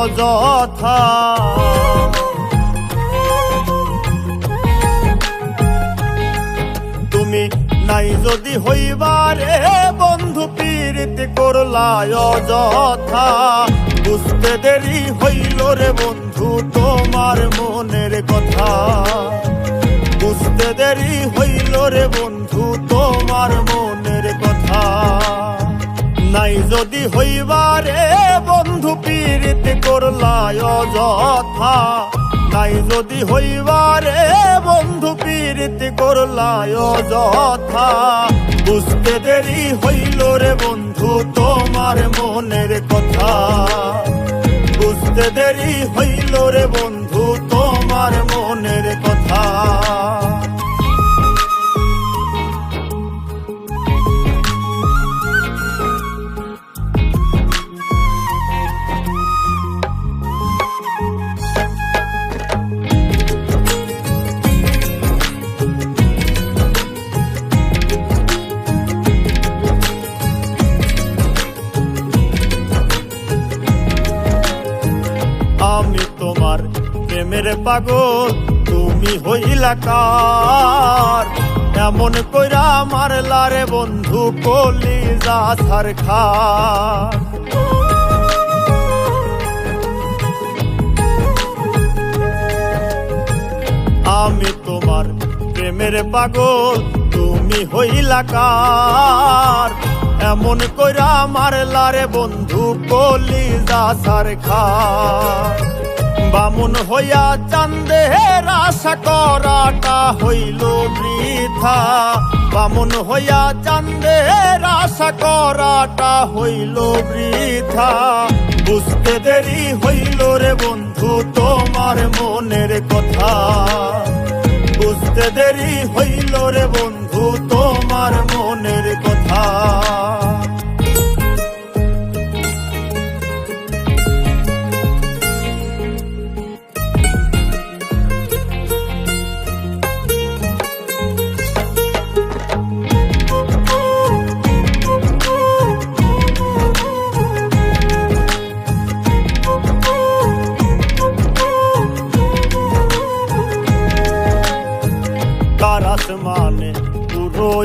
পীড়িত করলায় যথা। তুমি নাই যদি হইবারে বন্ধু, পীড়িত করলায় যথা বুঝতে দেরি হইল রে বন্ধু, তোমার মনের কথা। বুঝতে দেরি হইল রে বন্ধু, তোমার মনের কথা। নাই যদি হইবারে বন্ধু পীড়িত করলায় যথা নাই যদি হইবারে বন্ধু পীড়িত করলায় যথা বুঝতে দেরি হইল রে বন্ধু তোমার মনের কথা। বুঝতে দেরি হইল রে বন্ধু আমি তোমার প্রেমের পাগল, তুমি হইলা কার? এমন কইরা মারলা রে বন্ধু কলি যা সার খা আমি তোমার প্রেমের পাগল, তুমি হইলা কার? এমন কইরা মারলা রে বন্ধু কলি যা সার খার। বামুন হইয়া চান্দের আশা করাটা হইল বৃথা। বামুন হইয়া চান্দের আশা করাটা হইল বৃথা। বুঝতে দেরি হইল রে বন্ধু, তোমার মনের কথা। বুঝতে দেরি হইল রে বন্ধু।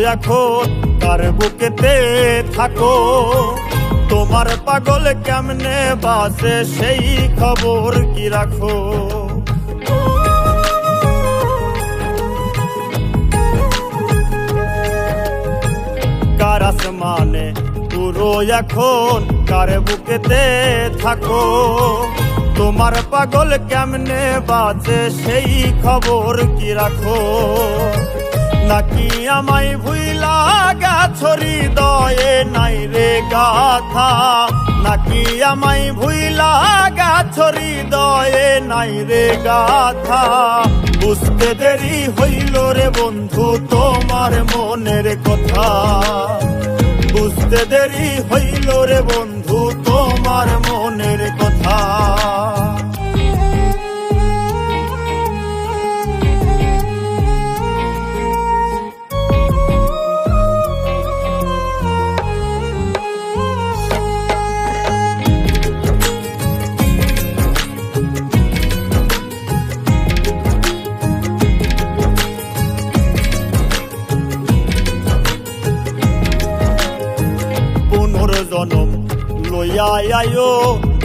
এখন কার বুকেতে থাকো। তোমার পাগল কেমনে বাসে সেই খবর কি রাখো? কার আসমানে পুরো এখন, কার বুকেতে থাকো? তোমার পাগল কেমনে বাজে সেই খবর কি রাখো? নাকি আমায় ভুইলা গাছরি দয়ে নাই রে গাথা? নাকি আমায় ভুইলা গাছরি দয়ে নাই রে গাথা? বুঝতে দেরি হইল রে বন্ধু তোমার মনের কথা। বুঝতে দেরি হইল রে বন্ধু পুনর্জনম লইয়া আয়ো,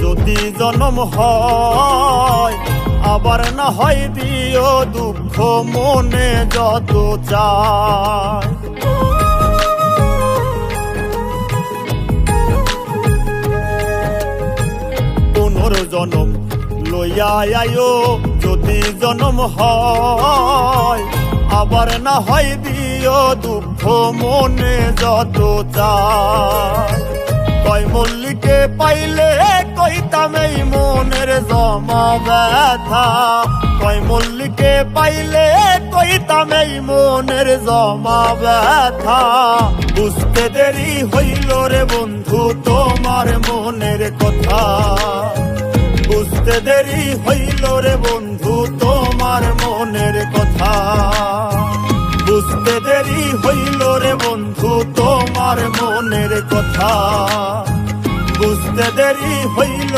যদি জনম হয়, আবার না হয় দিও দুঃখ মনে যত চায়। পুনর্জনম লইয়া আয়ো, যদি জনম হয়, আবার না হয় দিও দুঃখ মনে যত চায়। কয় মল্লিকে পাইলে কইতাম এই মনের জমা ব্যথা। কয় মল্লিকে পাইলে কইতাম এই মনের জমা ব্যথা। বুঝতে দেরি হইল রে বন্ধু, তোমার মনের কথা। বুঝতে দেরি হইল রে বন্ধু, তোমার মনের কথা। বুঝতে দেরি হইল রে বন্ধু তোমার মনের কথা বুঝতে দেরি হইল